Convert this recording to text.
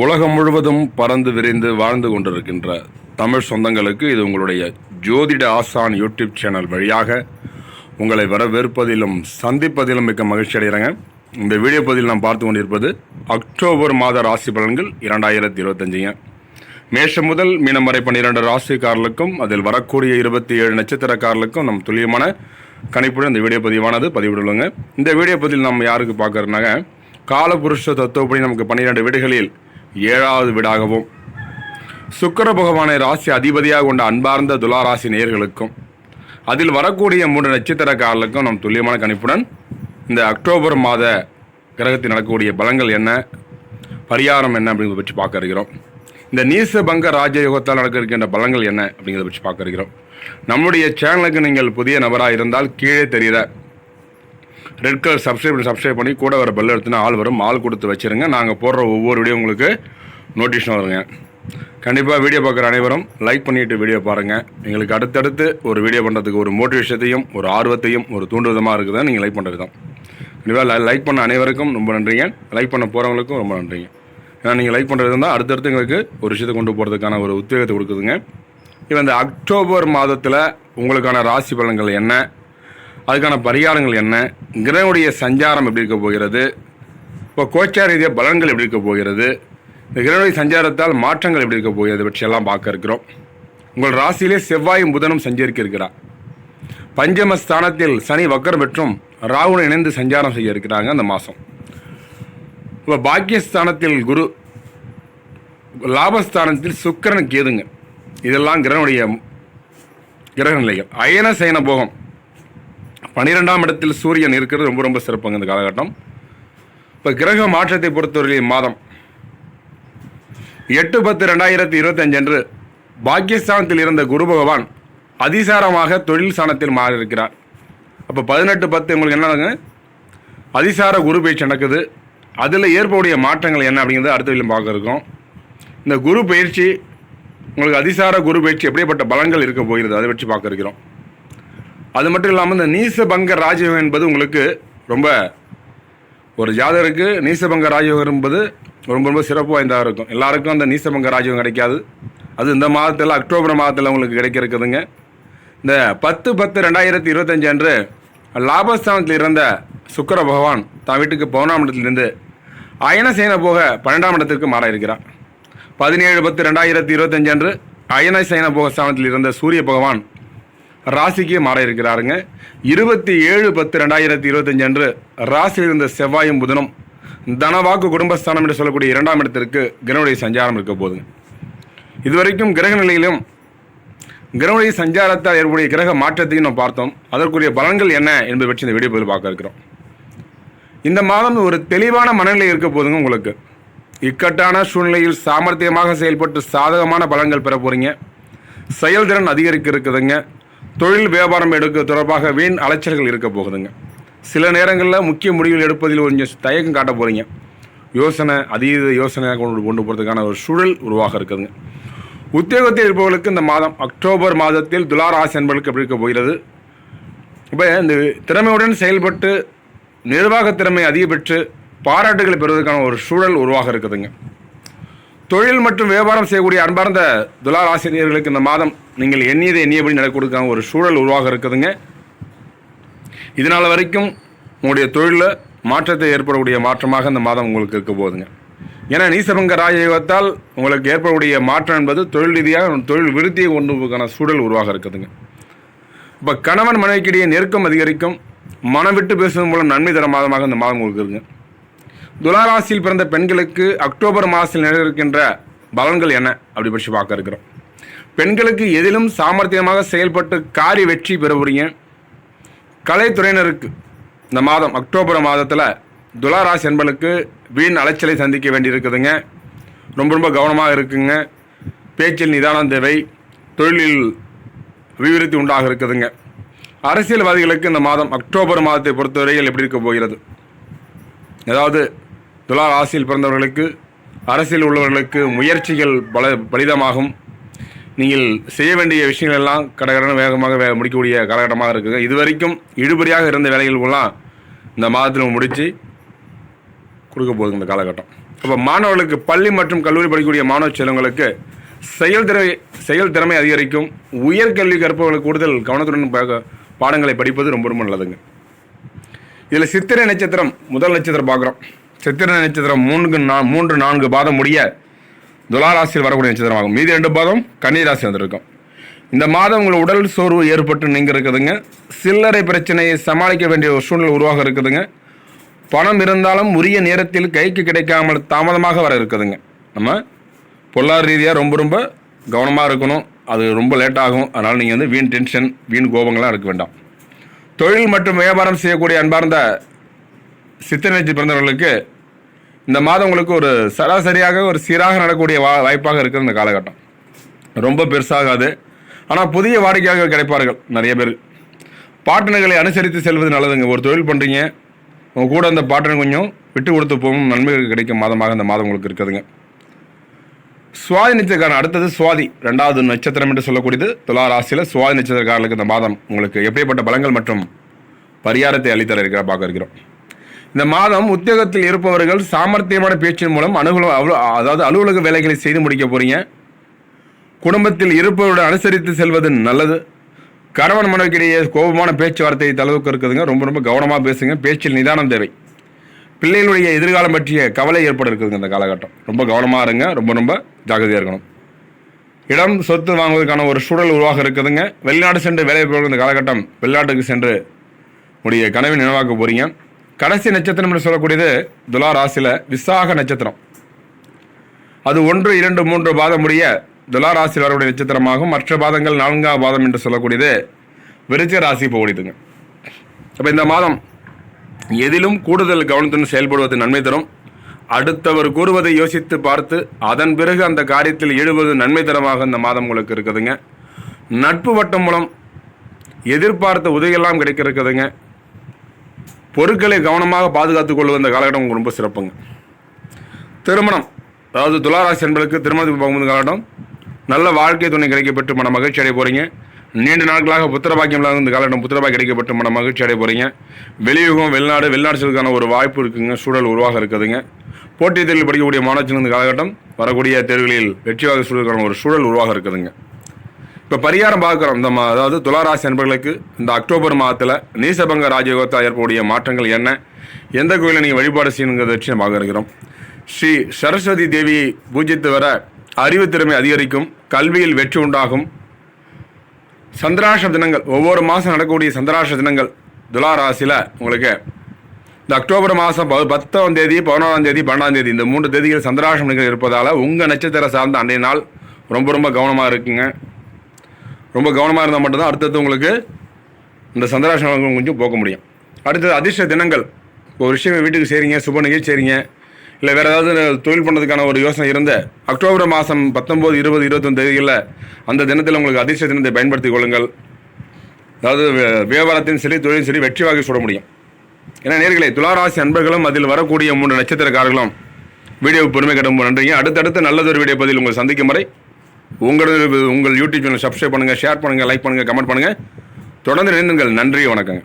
உலகம் முழுவதும் பறந்து விரிந்து வாழ்ந்து கொண்டிருக்கின்ற தமிழ் சொந்தங்களுக்கு இது உங்களுடைய ஜோதிட ஆசான் யூடியூப் சேனல் வழியாக உங்களை வரவேற்பதிலும் சந்திப்பதிலும் மிக்க மகிழ்ச்சி அடைகிறேங்க. இந்த வீடியோ பதிவில் நாம் பார்த்து கொண்டிருப்பது அக்டோபர் மாத ராசி பலன்கள் இரண்டாயிரத்தி இருபத்தஞ்சுங்க. மேஷம் முதல் மீனம் வரை பன்னிரெண்டு ராசிக்காரர்களுக்கும் அதில் வரக்கூடிய இருபத்தி ஏழு நட்சத்திரக்காரர்களுக்கும் நம் துல்லியமான கணிப்புடன் இந்த வீடியோ பதிவானது பதிவிடுவாங்க இந்த வீடியோ பதிவில் நம்ம யாருக்கு பார்க்குறோன்னாங்க காலபுருஷ தத்துவப்படி நமக்கு பன்னிரெண்டு வீடுகளில் ஏழாவது வீடாகவும். சுக்கிர பகவானை ராசி அதிபதியாக கொண்ட அன்பார்ந்த துளாராசி நேர்களுக்கும் அதில் வரக்கூடிய மூன்று நட்சத்திரக்காரர்களுக்கும் நம் துல்லியமான கணிப்புடன் இந்த அக்டோபர் மாத கிரகத்தில் நடக்கக்கூடிய பலங்கள் என்ன பரிகாரம் என்ன அப்படிங்கிறத பற்றி பார்க்க இருக்கிறோம். இந்த நீச பங்க ராஜயோகத்தால் நடக்க இருக்கின்ற பலங்கள் என்ன அப்படிங்கிறத பற்றி பார்க்க இருக்கிறோம். நம்முடைய சேனலுக்கு நீங்கள் புதிய நபராக இருந்தால் கீழே தெரிகிற ரெட் கலர் சப்ஸ்கிரைப் சப்ஸ்கிரைப் பண்ணி கூட வர பெல் எடுத்துனா ஆள் வரும். ஆள் கொடுத்து வச்சிருங்க. நாங்கள் போடுற ஒவ்வொரு வீடியோ உங்களுக்கு நோட்டிஃபிகேஷன் வருங்க. கண்டிப்பாக வீடியோ பார்க்குற அனைவரும் லைக் பண்ணிவிட்டு வீடியோ பாருங்கள் எங்களுக்கு அடுத்தடுத்து ஒரு வீடியோ பண்ணுறதுக்கு ஒரு மோட்டிவேஷத்தையும் ஒரு ஆர்வத்தையும் ஒரு தூண்டுவிதமாக இருக்குது நீங்கள் லைக் பண்ணுறது தான். கண்டிப்பாக லைக் பண்ண அனைவருக்கும் ரொம்ப நன்றிங்க. லைக் பண்ண போகிறவங்களுக்கும் ரொம்ப நன்றிங்க. ஏன்னா நீங்கள் லைக் பண்ணுறது தான் அடுத்தடுத்து எங்களுக்கு ஒரு விஷயத்தை கொண்டு போகிறதுக்கான ஒரு உத்வேகத்தை கொடுக்குதுங்க. இப்போ இந்த அக்டோபர் மாதத்தில் உங்களுக்கான ராசி பலன்கள் என்ன? அதுக்கான பரிகாரங்கள் என்ன? கிரகனுடைய சஞ்சாரம் எப்படி இருக்க போகிறது? இப்போ கோச்சார ரீதியாக பலன்கள் எப்படி இருக்க போகிறது? இந்த கிரகனுடைய சஞ்சாரத்தால் மாற்றங்கள் எப்படி இருக்க போகிறது? பற்றியெல்லாம் பார்க்க இருக்கிறோம். உங்கள் ராசியிலே செவ்வாயும் புதனும் சஞ்சரிக்க இருக்கிறார். பஞ்சம ஸ்தானத்தில் சனி வக்கரம் பெற்றும் ராகுடன் இணைந்து சஞ்சாரம் செய்ய இருக்கிறாங்க அந்த மாதம். இப்போ பாக்கியஸ்தானத்தில் குரு லாபஸ்தானத்தில் சுக்கரன் கேதுங்க. இதெல்லாம் கிரகனுடைய கிரக நிலைகள். அயன சயன போகம். பன்னிரெண்டாம் இடத்தில் சூரியன் இருக்கிறது ரொம்ப ரொம்ப சிறப்புங்க இந்த காலகட்டம். இப்போ கிரக மாற்றத்தை பொறுத்தவரை மாதம் எட்டு பத்து ரெண்டாயிரத்தி இருபத்தஞ்சு அன்று பாக்கியஸ்தானத்தில் இருந்த குரு பகவான் அதிசாரமாக தொழில் ஸ்தானத்தில் மாறியிருக்கிறார். அப்போ பதினெட்டு பத்து உங்களுக்கு என்ன நடக்குங்க அதிசார குரு பயிற்சி நடக்குது. அதில் ஏற்படைய மாற்றங்கள் என்ன அப்படிங்கிறது அடுத்த வீட்டில் பார்க்க இருக்கோம். இந்த குரு பயிற்சி உங்களுக்கு அதிசார குரு பயிற்சி எப்படிப்பட்ட பலன்கள் இருக்க போகிறது அதை வச்சு பார்க்க இருக்கிறோம். அது மட்டும் இல்லாமல் இந்த நீசபங்க ராஜயோகம் என்பது உங்களுக்கு ரொம்ப ஒரு ஜாதகருக்கு நீசபங்க ராஜயோகம் என்பது ரொம்ப ரொம்ப சிறப்பு வாய்ந்ததாக இருக்கும். எல்லாருக்கும் அந்த நீசபங்க ராஜயோகம் கிடைக்காது. அது இந்த மாதத்தில் அக்டோபர் மாதத்தில் உங்களுக்கு கிடைக்க இருக்குதுங்க இந்த பத்து பத்து ரெண்டாயிரத்தி இருபத்தஞ்சு அன்று லாபஸ்தானத்தில் இருந்த சுக்கர பகவான் தான் வீட்டுக்கு பவுனாம் இடத்திலிருந்து அயனசேன போக பன்னெண்டாம் இடத்திற்கு மாற இருக்கிறார். பதினேழு பத்து ரெண்டாயிரத்தி இருபத்தஞ்சு அன்று அயனசேன போக ஸ்தானத்தில் இருந்த சூரிய பகவான் ராசிக்கு மாற இருக்கிறாருங்க. இருபத்தி ஏழு பத்து ரெண்டாயிரத்தி இருபத்தஞ்சு அன்று ராசியில் இருந்த செவ்வாயும் புதனும் தனவாக்கு குடும்பஸ்தானம் என்று சொல்லக்கூடிய இரண்டாம் இடத்திற்கு கிரகனுடைய சஞ்சாரம் இருக்க போகுதுங்க. இதுவரைக்கும் கிரக நிலையிலும் கிரகனுடைய சஞ்சாரத்தால் ஏற்புடைய கிரக மாற்றத்தையும் நாம் பார்த்தோம். அதற்குரிய பலன்கள் என்ன என்பதை பற்றி இந்த வீடியோ பதில் பார்க்க இருக்கிறோம். இந்த மாதம் ஒரு தெளிவான மனநிலை இருக்க போதுங்க உங்களுக்கு. இக்கட்டான சூழ்நிலையில் சாமர்த்தியமாக செயல்பட்டு சாதகமான பலன்கள் பெற போகிறீங்க செயல்திறன் அதிகரிக்க இருக்குதுங்க. தொழில் வியாபாரம் எடுக்க தொடர்பாக வீண் அலைச்சல்கள் இருக்க போகுதுங்க. சில நேரங்களில் முக்கிய முடிவுகள் எடுப்பதில் கொஞ்சம் தயக்கம் காட்ட போகிறீங்க யோசனை அதீத யோசனையாக கொண்டு கொண்டு போகிறதுக்கான ஒரு சூழல் உருவாக இருக்குதுங்க. உத்தியோகத்தில் இருப்பவர்களுக்கு இந்த மாதம் அக்டோபர் மாதத்தில் துளாராசி என்பவர்களுக்கு எப்படி இருக்க போகிறது? இப்போ இந்த திறமையுடன் செயல்பட்டு நிர்வாக திறமை அதிகபெற்று பாராட்டுகளை பெறுவதற்கான ஒரு சூழல் உருவாக இருக்குதுங்க. தொழில் மற்றும் வியாபாரம் செய்யக்கூடிய அன்பார்ந்த துலார் ஆசிரியர்களுக்கு இந்த மாதம் நீங்கள் எண்ணியதை எண்ணியபடி நடக்கொடுக்காம ஒரு சூழல் உருவாக இருக்குதுங்க. இதனால் வரைக்கும் உங்களுடைய தொழிலில் மாற்றத்தை ஏற்படக்கூடிய மாற்றமாக இந்த மாதம் உங்களுக்கு இருக்க போகுதுங்க. ஏன்னா நீசபங்க ராஜயோகத்தால் உங்களுக்கு ஏற்படக்கூடிய மாற்றம் என்பது தொழில் ரீதியாக தொழில் விருத்தியை கொண்டுக்கான சூழல் உருவாக இருக்குதுங்க. இப்போ கணவன் மனைவிக்கிடையே நெருக்கம் அதிகரிக்கும். மனம் விட்டு பேசுவதன் மூலம் நன்மை தர மாதமாக இந்த மாதம் உங்களுக்கு இருக்குங்க துலாராசியில் பிறந்த பெண்களுக்கு அக்டோபர் மாதத்தில் நிலவிருக்கின்ற பலன்கள் என்ன? அப்படி பற்றி பார்க்க இருக்கிறோம். பெண்களுக்கு எதிலும் சாமர்த்தியமாக செயல்பட்டு காரிய வெற்றி பெற கலைத்துறையினருக்கு இந்த மாதம் அக்டோபர் மாதத்தில் துளாராசி என்பளுக்கு வீண் அலைச்சலை சந்திக்க வேண்டியிருக்குதுங்க. ரொம்ப ரொம்ப கவனமாக இருக்குங்க. பேச்சில் நிதானம் தேவை. தொழிலில் அபிவிருத்தி உண்டாக இருக்குதுங்க. அரசியல்வாதிகளுக்கு இந்த மாதம் அக்டோபர் மாதத்தை பொறுத்தவரையில் எப்படி இருக்க போகிறது? அதாவது துலா ராசியில் பிறந்தவர்களுக்கு அரசியல் உள்ளவர்களுக்கு முயற்சிகள் பல பலிதமாகும். நீங்கள் செய்ய வேண்டிய விஷயங்கள் எல்லாம் கடகடன வேகமாக வே முடிக்கக்கூடிய காலகட்டமாக இருக்குங்க. இது வரைக்கும் இழுபறியாக இருந்த வேலைகளுக்கெல்லாம் இந்த மாதத்தில் முடித்து கொடுக்க போகுது இந்த காலகட்டம். அப்போ மாணவர்களுக்கு பள்ளி மற்றும் கல்லூரி படிக்கக்கூடிய மாணவ செல்வங்களுக்கு செயல்திறமை செயல் திறமை அதிகரிக்கும். உயர்கல்வி கற்பவர்களுக்கு கூடுதல் கவனத்துடன் பா- பாடங்களை படிப்பது ரொம்ப ரொம்ப நல்லதுங்க. இதில் சித்திரை நட்சத்திரம் முதல் நட்சத்திரம் பார்க்குறோம். சித்திரை நட்சத்திரம் மூன்று நா மூன்று நான்கு பாதம் முடிய துலாராசியில் வரக்கூடிய நட்சத்திரமாகும். மீதி ரெண்டு பாதம் கன்னிராசி வந்திருக்கும். இந்த மாதம் உங்கள் உடல் சோர்வு ஏற்பட்டு நீங்க இருக்குதுங்க. சில்லறை பிரச்சனையை சமாளிக்க வேண்டிய ஒரு சூழ்நிலை உருவாக இருக்குதுங்க. பணம் இருந்தாலும் உரிய நேரத்தில் கைக்கு கிடைக்காமல் தாமதமாக வர இருக்குதுங்க. நம்ம பொருளாதார ரீதியாக ரொம்ப ரொம்ப கவனமாக இருக்கணும். அது ரொம்ப லேட்டாகும் அதனால் நீங்கள் வந்து வீண் டென்ஷன் வீண் கோபங்கள்லாம் இருக்க வேண்டாம். தொழில் மற்றும் வியாபாரம் செய்யக்கூடிய அன்பார்ந்த சித்திரை பிறந்தவர்களுக்கு இந்த மாதம் உங்களுக்கு ஒரு சராசரியாக ஒரு சீராக நடக்கக்கூடிய வா வாய்ப்பாக இருக்கிற இந்த காலகட்டம். ரொம்ப பெருசாகாது. ஆனால் புதிய வாடிக்கையாளர்கள் கிடைப்பார்கள் நிறைய பேர். பாட்டனர்களை அனுசரித்து செல்வது நல்லதுங்க. ஒரு தொழில் பண்ணுறீங்க உங்கள் கூட அந்த பாட்டன் கொஞ்சம் விட்டு கொடுத்து போகும் நன்மைகள் கிடைக்கும் மாதமாக இந்த மாதம் உங்களுக்கு இருக்குதுங்க. சுவாதி நட்சத்திரக்காரன் அடுத்தது சுவாதி. ரெண்டாவது நட்சத்திரம் என்று சொல்லக்கூடியது துலா ராசியில் சுவாதி நட்சத்திரக்காரர்களுக்கு இந்த மாதம் உங்களுக்கு எப்படிப்பட்ட பலங்கள் மற்றும் பரிகாரத்தை அளித்தர இருக்கிற பார்க்க இருக்கிறோம். இந்த மாதம் உத்தியோகத்தில் இருப்பவர்கள் சாமர்த்தியமான பேச்சின் மூலம் அனுகூல அவ்வளோ அதாவது அலுவலக வேலைகளை செய்து முடிக்க போறீங்க. குடும்பத்தில் இருப்பவருடன் அனுசரித்து செல்வது நல்லது. கணவன் மனைவிக்கிடையே கோபமான பேச்சுவார்த்தை தளவுக்கு இருக்குதுங்க. ரொம்ப ரொம்ப கவனமாக பேசுங்க. பேச்சில் நிதானம் தேவை. பிள்ளைகளுடைய எதிர்காலம் பற்றிய கவலை ஏற்பட இருக்குதுங்க இந்த காலகட்டம். ரொம்ப கவனமாக இருங்க. ரொம்ப ரொம்ப ஜாகிரதையாக இருக்கணும். இடம் சொத்து வாங்குவதற்கான ஒரு சூழல் உருவாக இருக்குதுங்க. வெளிநாடு சென்று வேலை பெறும் இந்த காலகட்டம் வெளிநாட்டுக்கு சென்று உடைய கனவை நினைவாக்க போறீங்க. கடைசி நட்சத்திரம் என்று சொல்லக்கூடியது துலா ராசியில் விசாக நட்சத்திரம். அது ஒன்று இரண்டு மூன்று பாதம் உடைய துலா ராசியில் வரக்கூடிய நட்சத்திரமாகும். மற்ற பாதங்கள் நான்காம் பாதம் என்று சொல்லக்கூடியது விருச்ச ராசி போடிதுங்க அப்போ இந்த மாதம் எதிலும் கூடுதல் கவனத்துடன் செயல்படுவது நன்மை தரும். அடுத்தவர் கூறுவதை யோசித்து பார்த்து அதன் பிறகு அந்த காரியத்தில் ஈடுபது நன்மை தரமாக இந்த மாதம் உங்களுக்கு இருக்குதுங்க. நட்பு வட்டம் மூலம் எதிர்பார்த்த உதவியெல்லாம் கிடைக்க இருக்குதுங்க பொருட்களை கவனமாக பாதுகாத்துக் கொள்வது அந்த காலகட்டம் உங்களுக்கு ரொம்ப சிறப்புங்க. திருமணம் அதாவது துளாராசி என்பதற்கு திருமணத்துக்கு போகும்போது காலகட்டம் நல்ல வாழ்க்கை துணை கிடைக்கப்பட்டு மன மகிழ்ச்சி அடைய போறீங்க. நீண்ட நாட்களாக புத்திரபாக்கியம் இல்லாத இந்த காலகட்டம் புத்திர கிடைக்கப்பட்டு மன மகிழ்ச்சி அடைய போகிறீங்க வெளியுகம் வெளிநாடு வெளிநாடு செல்வதற்கான ஒரு வாய்ப்பு இருக்குங்க சூழல் உருவாக இருக்குதுங்க. போட்டித் தேர்வில் படிக்கக்கூடிய மாணவர்கள் இந்த காலகட்டம் வரக்கூடிய தேர்வுகளில் வெற்றியாக சூழலுக்கான ஒரு சூழல் உருவாக இருக்குதுங்க. இப்போ பரிகாரம் பார்க்குறோம். இந்த மா அதாவது துளாராசி நண்பர்களுக்கு இந்த அக்டோபர் மாதத்தில் நீசபங்க ராஜயோகத்தா ஏற்படக்கூடிய மாற்றங்கள் என்ன? எந்த கோயிலை நீங்கள் வழிபாடு செய்யணுங்கிறத வச்சு நம்ம இருக்கிறோம். ஸ்ரீ சரஸ்வதி தேவியை பூஜித்து வர அறிவு திறமை அதிகரிக்கும் கல்வியில் வெற்றி உண்டாகும். சந்திராஷ தினங்கள் ஒவ்வொரு மாதம் நடக்கக்கூடிய சந்திராஷ தினங்கள் துலா ராசியில் உங்களுக்கு இந்த அக்டோபர் மாதம் ப பத்தாம் தேதி பதினோராம் தேதி பன்னெண்டாம் தேதி இந்த மூன்று தேதிகள் சந்திராஷம் நிகழ்வு இருப்பதால் உங்கள் நட்சத்திர சார்ந்த அன்றைய நாள் ரொம்ப ரொம்ப கவனமாக இருக்குங்க. ரொம்ப கவனமாக இருந்தால் மட்டும்தான் அடுத்தது உங்களுக்கு இந்த சந்திராசனம் கொஞ்சம் போக்க முடியும். அடுத்தது அதிர்ஷ்ட தினங்கள். ஒரு விஷயம் வீட்டுக்கு செய்கிறீங்க சுப நிகழ்ச்சி செய்கிறீங்க இல்லை வேறு ஏதாவது தொழில் பண்ணுறதுக்கான ஒரு யோசனை இருந்த அக்டோபர் மாதம் பத்தொம்போது இருபது இருபத்தொன்று தேதிகளில் அந்த தினத்தில் உங்களுக்கு அதிர்ஷ்ட தினத்தை பயன்படுத்திக் கொள்ளுங்கள். அதாவது வே- வியாபாரத்தின் சரி தொழிலும் சரி வெற்றி வாகை சுட முடியும். ஏன்னா நேர்களை துளாராசி அன்பர்களும் அதில் வரக்கூடிய மூன்று நட்சத்திரக்காரர்களும் வீடியோ பொறுமை கட்டும் நன்றிங்க. அடுத்தடுத்து நல்லதொரு வீடியோ பதில் உங்களை சந்திக்கும் வரை உங்களது உங்கள் யூடியூப் சேனல் சப்ஸ்கிரைப் பண்ணுங்கள் ஷேர் பண்ணுங்கள் லைக் பண்ணுங்கள் கமெண்ட் பண்ணுங்கள் தொடர்ந்து இணைந்துங்கள் நன்றி வணக்கங்க.